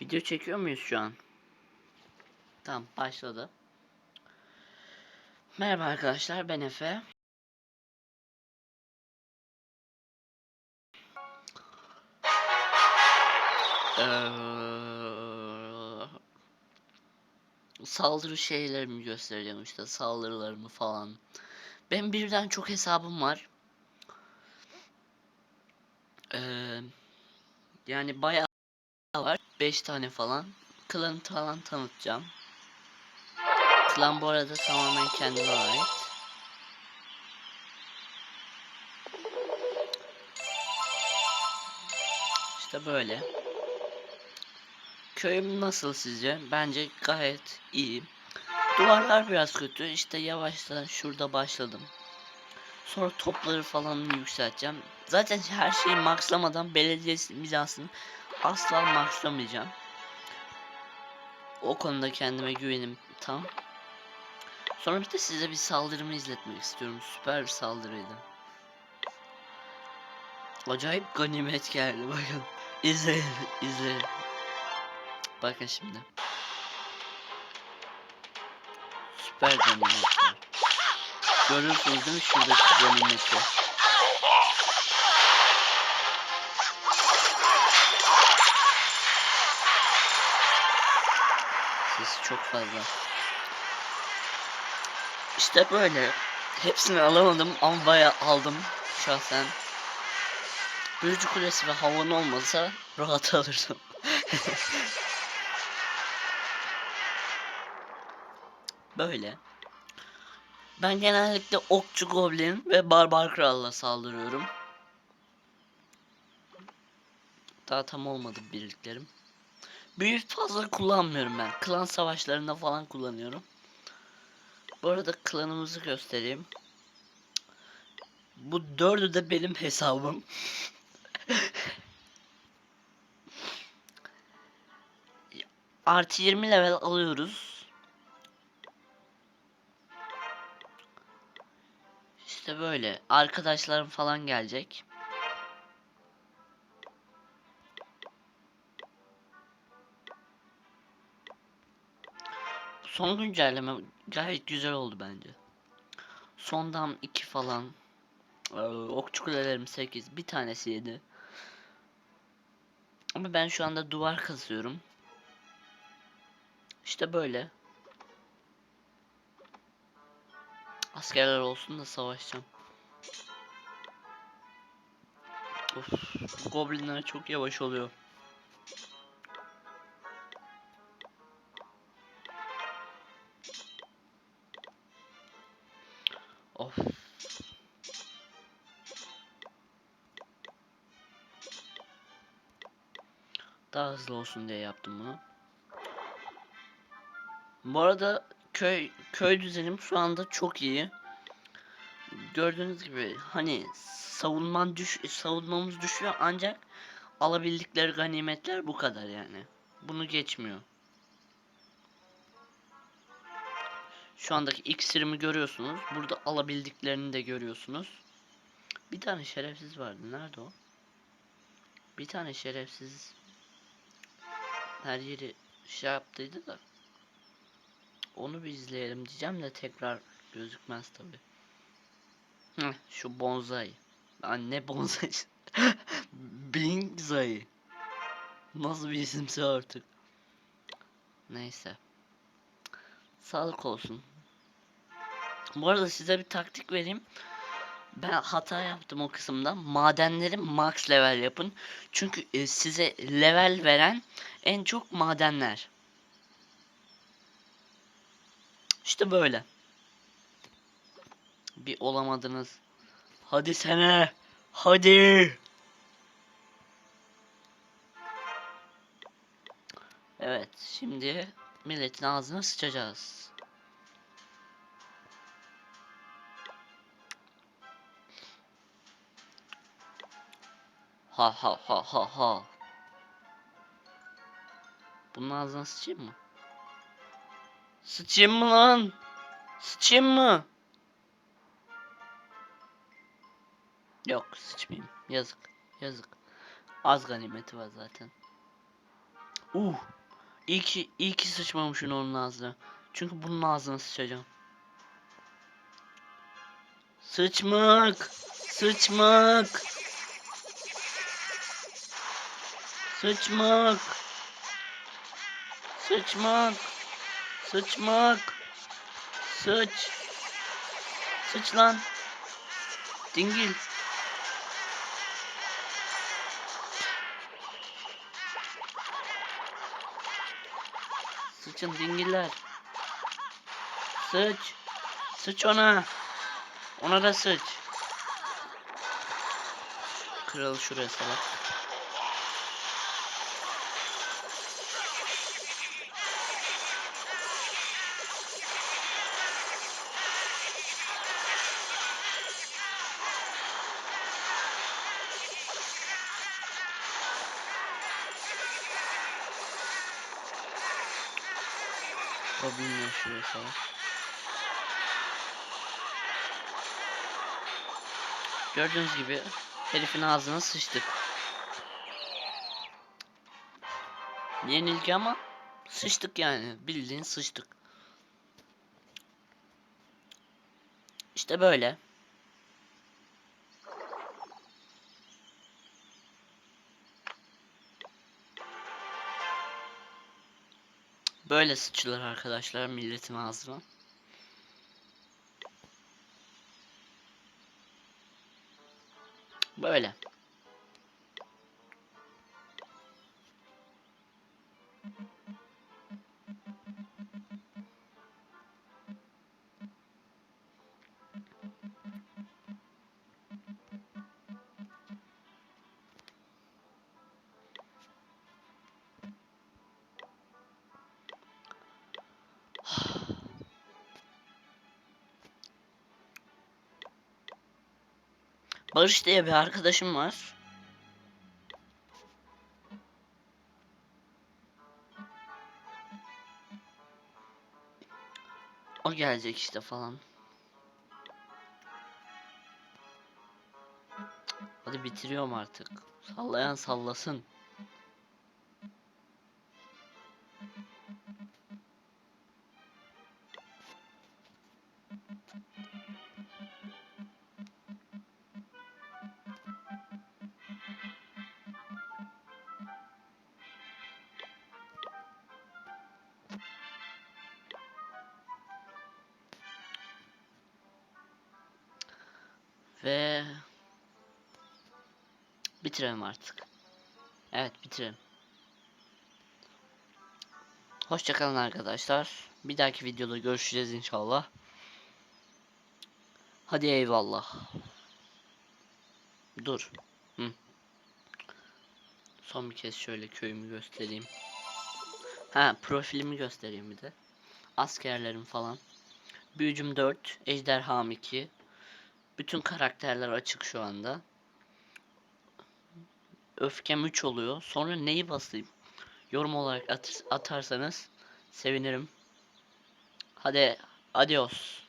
Video çekiyor muyuz şu an? Tamam başladı. Merhaba arkadaşlar ben Efe. Eee, saldırı şeylerimi göstereceğim işte saldırılarımı falan. Ben birden çok hesabım var. Eee, yani bayağı. 5 tane falan. Klanı falan tanıtacağım. Klan bu arada tamamen kendime ait. İşte böyle. Köyüm nasıl sizce? Bence gayet iyi. Duvarlar biraz kötü. İşte yavaştan şurada başladım. Sonra topları falan yükselteceğim. Zaten her şeyi maxlamadan belediye imzasını asla maxlamayacağım. O konuda kendime güvenim tam. Sonra bir de size bir saldırımı izletmek istiyorum. Süper bir saldırıydı. Acayip ganimet geldi bakın. İzleyin, izleyin. Bakın şimdi. Süper ganimet. Görüyorsunuz değil mi şuradaki ganimeti? Çok fazla. İşte böyle. Hepsini alamadım ama bayağı aldım şahsen. Büyücü kulesi ve havan olmasa rahat alırdım. böyle. Ben genellikle okçu goblin ve barbar kralla saldırıyorum. Daha tam olmadı birliklerim. Büyü fazla kullanmıyorum ben. Klan savaşlarında falan kullanıyorum. Bu arada klanımızı göstereyim. Bu dördü de benim hesabım. Artı 20 level alıyoruz. İşte böyle. Arkadaşlarım falan gelecek. Son güncelleme gayet güzel oldu bence. Sondan 2 falan. Ee, okçu kulelerim 8. Bir tanesi 7. Ama ben şu anda duvar kazıyorum. İşte böyle. Askerler olsun da savaşacağım. Of, goblinler çok yavaş oluyor. Of. Daha hızlı olsun diye yaptım bunu. Bu arada köy köy düzenim şu anda çok iyi. Gördüğünüz gibi hani savunman düş savunmamız düşüyor ancak alabildikleri ganimetler bu kadar yani. Bunu geçmiyor. Şu andaki iksirimi görüyorsunuz. Burada alabildiklerini de görüyorsunuz. Bir tane şerefsiz vardı. Nerede o? Bir tane şerefsiz her yeri şey yaptıydı da. Onu bir izleyelim diyeceğim de tekrar gözükmez tabi. Şu bonsai. Anne bonsai. Bingzai. Nasıl bir isimse artık. Neyse. Sağlık olsun. Bu arada size bir taktik vereyim. Ben hata yaptım o kısımda. Madenleri max level yapın. Çünkü e, size level veren en çok madenler. İşte böyle. Bir olamadınız. Hadi sene. Hadi. Evet, şimdi milletin ağzına sıçacağız. Ha ha ha ha ha. Bunun ağzına sıçayım mı? Sıçayım mı lan? Sıçayım mı? Yok sıçmayayım. Yazık. Yazık. Az ganimeti var zaten. Uh. İyi ki, iyi ki sıçmamışsın onun ağzına. Çünkü bunun ağzına sıçacağım. Sıçmak. Sıçmak. Sıçmak. Sıçmak. Sıçmak. Sıç. Sıç lan. Dingil. Sıçın dingiller. Sıç. Sıç ona. Ona da sıç. Kral şuraya salak. Robin yaşıyor salak. Gördüğünüz gibi herifin ağzına sıçtık. Yenilgi ama sıçtık yani. Bildiğin sıçtık. İşte böyle. Böyle sıçılır arkadaşlar milletin ağzına. Böyle. Barış diye bir arkadaşım var. O gelecek işte falan. Hadi bitiriyorum artık. Sallayan sallasın. Ve bitirelim artık. Evet bitirelim. Hoşçakalın arkadaşlar. Bir dahaki videoda görüşeceğiz inşallah. Hadi eyvallah. Dur. Hı. Son bir kez şöyle köyümü göstereyim. Ha profilimi göstereyim bir de. Askerlerim falan. Büyücüm 4, Ejderham 2, bütün karakterler açık şu anda. Öfkem 3 oluyor. Sonra neyi basayım? Yorum olarak at atarsanız sevinirim. Hadi adios.